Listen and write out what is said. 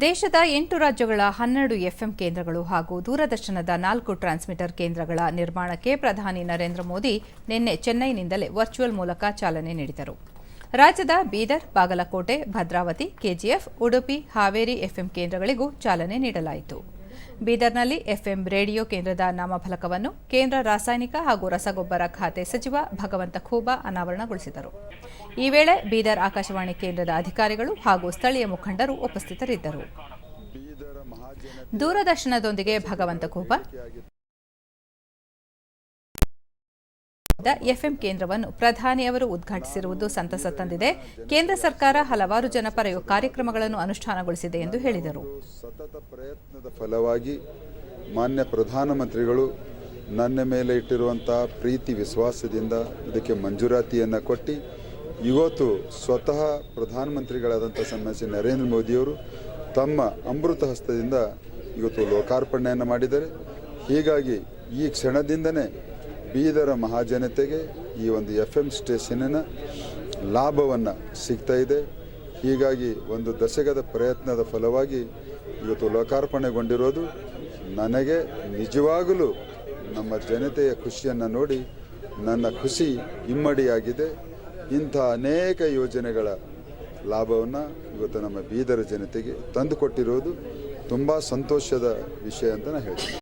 ದೇಶದ ಎಂಟು ರಾಜ್ಯಗಳ ಹನ್ನೆರಡು ಎಫ್ಎಂ ಕೇಂದ್ರಗಳು ಹಾಗೂ ದೂರದರ್ಶನದ ನಾಲ್ಕು ಟ್ರಾನ್ಸ್ಮಿಟರ್ ಕೇಂದ್ರಗಳ ನಿರ್ಮಾಣಕ್ಕೆ ಪ್ರಧಾನಿ ನರೇಂದ್ರ ಮೋದಿ ನಿನ್ನೆ ಚೆನ್ನೈನಿಂದಲೇ ವರ್ಚುವಲ್ ಮೂಲಕ ಚಾಲನೆ ನೀಡಿದರು. ರಾಜ್ಯದ ಬೀದರ್, ಬಾಗಲಕೋಟೆ, ಭದ್ರಾವತಿ, ಕೆಜಿಎಫ್, ಉಡುಪಿ, ಹಾವೇರಿ ಎಫ್ಎಂ ಕೇಂದ್ರಗಳಿಗೂ ಚಾಲನೆ ನೀಡಲಾಯಿತು. ಬೀದರ್ನಲ್ಲಿ ಎಫ್ಎಂ ರೇಡಿಯೋ ಕೇಂದ್ರದ ನಾಮಫಲಕವನ್ನು ಕೇಂದ್ರ ರಾಸಾಯನಿಕ ಹಾಗೂ ರಸಗೊಬ್ಬರ ಖಾತೆ ಸಚಿವ ಭಗವಂತ ಖೂಬಾ ಅನಾವರಣಗೊಳಿಸಿದರು. ಈ ವೇಳೆ ಬೀದರ್ ಆಕಾಶವಾಣಿ ಕೇಂದ್ರದ ಅಧಿಕಾರಿಗಳು ಹಾಗೂ ಸ್ಥಳೀಯ ಮುಖಂಡರು ಉಪಸ್ಥಿತರಿದ್ದರು. ದೂರದರ್ಶನದೊಂದಿಗೆ ಭಗವಂತ ಖೂಬಾ ಎಫ್ಎಂ ಕೇಂದ್ರವನ್ನು ಪ್ರಧಾನಿ ಅವರು ಉದ್ಘಾಟಿಸಿರುವುದು ಸಂತಸ ತಂದಿದೆ. ಕೇಂದ್ರ ಸರ್ಕಾರ ಹಲವಾರು ಜನಪರ ಕಾರ್ಯಕ್ರಮಗಳನ್ನು ಅನುಷ್ಠಾನಗೊಳಿಸಿದೆ ಎಂದು ಹೇಳಿದರು. ಸತತ ಪ್ರಯತ್ನದ ಫಲವಾಗಿ ಮಾನ್ಯ ಪ್ರಧಾನಮಂತ್ರಿಗಳು ನನ್ನ ಮೇಲೆ ಇಟ್ಟಿರುವಂತಹ ಪ್ರೀತಿ ವಿಶ್ವಾಸದಿಂದ ಇದಕ್ಕೆ ಮಂಜೂರಾತಿಯನ್ನು ಕೊಟ್ಟು, ಇವತ್ತು ಸ್ವತಃ ಪ್ರಧಾನಮಂತ್ರಿಗಳಾದಂಥ ಸನ್ಮಾನ್ಯ ನರೇಂದ್ರ ಮೋದಿಯವರು ತಮ್ಮ ಅಮೃತ ಹಸ್ತದಿಂದ ಇವತ್ತು ಲೋಕಾರ್ಪಣೆಯನ್ನು ಮಾಡಿದ್ದಾರೆ. ಹೀಗಾಗಿ ಈ ಕ್ಷಣದಿಂದನೇ ಬೀದರ ಮಹಾಜನತೆಗೆ ಈ ಒಂದು ಎಫ್ ಎಂ ಸ್ಟೇಷನಿನ ಲಾಭವನ್ನು ಸಿಗ್ತಾ ಇದೆ. ಹೀಗಾಗಿ ಒಂದು ದಶಕದ ಪ್ರಯತ್ನದ ಫಲವಾಗಿ ಇವತ್ತು ಲೋಕಾರ್ಪಣೆಗೊಂಡಿರೋದು ನನಗೆ ನಿಜವಾಗಲೂ ನಮ್ಮ ಜನತೆಯ ಖುಷಿಯನ್ನು ನೋಡಿ ನನ್ನ ಖುಷಿ ಇಮ್ಮಡಿಯಾಗಿದೆ. ಇಂಥ ಅನೇಕ ಯೋಜನೆಗಳ ಲಾಭವನ್ನು ಇವತ್ತು ನಮ್ಮ ಬೀದರ ಜನತೆಗೆ ತಂದುಕೊಟ್ಟಿರೋದು ತುಂಬ ಸಂತೋಷದ ವಿಷಯ ಅಂತ ನಾನು ಹೇಳ್ತೀನಿ.